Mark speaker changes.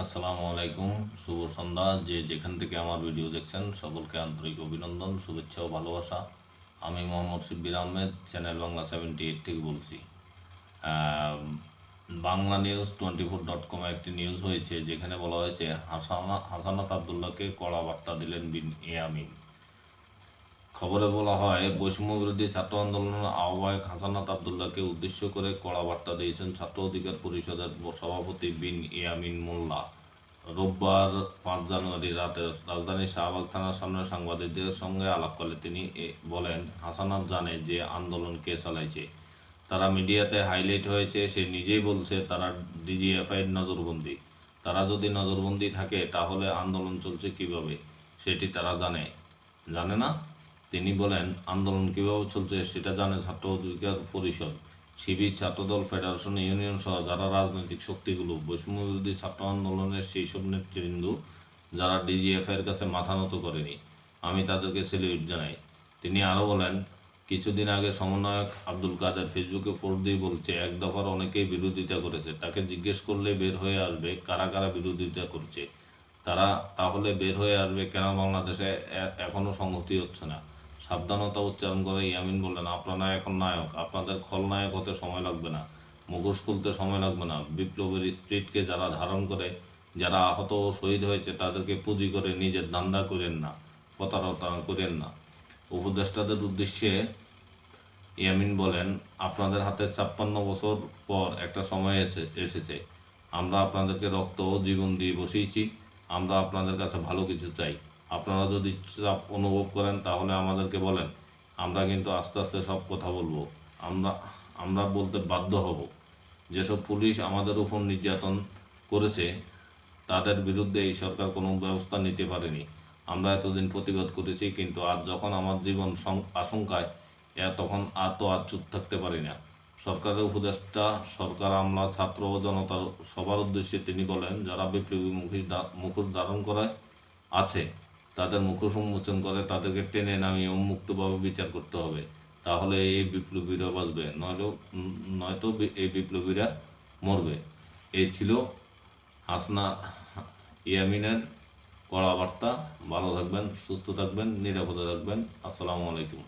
Speaker 1: আসসালামু আলাইকুম, শুভ সন্ধ্যা। যে যেখান থেকে আমার ভিডিও দেখছেন, সকলকে আন্তরিক অভিনন্দন, শুভেচ্ছা ও ভালোবাসা। আমি Mohammad Shibbir Ahmed, channel Bangla seventy eight থেকে বলছি। Bangla news twenty four dot কমে একটি নিউজ হয়েছে, যেখানে বলা হয়েছে, হাসানা হাসানাত আবদুল্লাহকে কড়া বার্তা দিলেন বিন ইয়ামিন। খবরে বলা হয়, বৈষম্য বিরোধী ছাত্র আন্দোলনের আহ্বায়ক হাসানাত আবদুল্লাহকে উদ্দেশ্য করে কড়া বার্তা দিয়েছেন ছাত্র অধিকার পরিষদের সভাপতি বিন ইয়ামিন মোল্লা। রোববার পাঁচ জানুয়ারি রাতে রাজধানীর শাহবাগ থানার সামনে সাংবাদিকদের সঙ্গে আলাপকালে তিনি বলেন, হাসানাত জানে যে আন্দোলন কে চালাইছে। তারা মিডিয়াতে হাইলাইট হয়েছে, সে নিজেই বলছে তারা ডিজিএফআইয়ের নজরবন্দি। তারা যদি নজরবন্দি থাকে তাহলে আন্দোলন চলছে কীভাবে, সেটি তারা জানে। জানে না? তিনি বলেন, আন্দোলন কীভাবে চলছে সেটা জানে ছাত্র অধিকার পরিষদ শিবির ছাত্রদল, ফেডারেশন, ইউনিয়ন সহ যারা রাজনৈতিক শক্তিগুলো। বৈষম্য বিরোধী ছাত্র আন্দোলনের সেই সব নেতৃবৃন্দ যারা ডিজিএফ এর কাছে মাথা নত করেনি, আমি তাদেরকে সেলিউট জানাই। তিনি আরও বলেন, কিছুদিন আগে সমন্বয়ক আব্দুল কাদের ফেসবুকে পোস্ট দিয়ে বলছে, এক দফার অনেকেই বিরোধিতা করেছে। তাকে জিজ্ঞেস করলে বের হয়ে আসবে কারা কারা বিরোধিতা করছে। তারা তাহলে বের হয়ে আসবে কেন বাংলাদেশে এখনও সংহতি হচ্ছে না? সাবধানতা উচ্চারণ করে ইয়ামিন বললেন, আপনারা এখন নায়ক, আপনাদের খলনায়ক হতে সময় লাগবে না, মুখোশ খুলতে সময় লাগবে না। বিপ্লবের স্পিরিটকে যারা ধারণ করে, যারা আহত ও শহীদ হয়েছে, তাদেরকে পুঁজি করে নিজের ধান্দা করেন না, প্রতারণা করেন না। উপদেষ্টাদের উদ্দেশ্যে ইয়ামিন বলেন, আপনাদের হাতে ছাপ্পান্ন বছর পর একটা সময় এসে, এসেছে। আমরা আপনাদেরকে রক্ত ও জীবন দিয়ে বসিয়েছি। আমরা আপনাদের কাছে ভালো কিছু চাই। আপনারা যদি চাপ অনুভব করেন, তাহলে আমাদেরকে বলেন। আমরা কিন্তু আস্তে আস্তে সব কথা বলব। আমরা আমরা বলতে বাধ্য হব। যেসব পুলিশ আমাদের উপর নির্যাতন করেছে, তাদের বিরুদ্ধে এই সরকার কোনো ব্যবস্থা নিতে পারেনি। আমরা এতদিন প্রতিবাদ করেছি, কিন্তু আজ যখন আমার জীবন আশঙ্কায়, এ তখন আর তো আর চুপ থাকতে পারি না। সরকারের উপদেষ্টা, সরকার আমলা, ছাত্র ও জনতার সবার উদ্দেশ্যে তিনি বলেন, যারা বিপ্লবী মুখোশ মুখোশ ধারণ করে আছে তাদের মুখোশ উন্মোচন করে তাদেরকে টেনে নামিয়ে উন্মুক্তভাবে বিচার করতে হবে। তাহলে এই বিপ্লবীরা বাঁচবে নয়তো নয়তো এই বিপ্লবীরা মরবে। এই ছিল হাসনা ইয়ামিনের কড়া বার্তা ভালো থাকবেন, সুস্থ থাকবেন, নিরাপদে থাকবেন। আসসালামু আলাইকুম।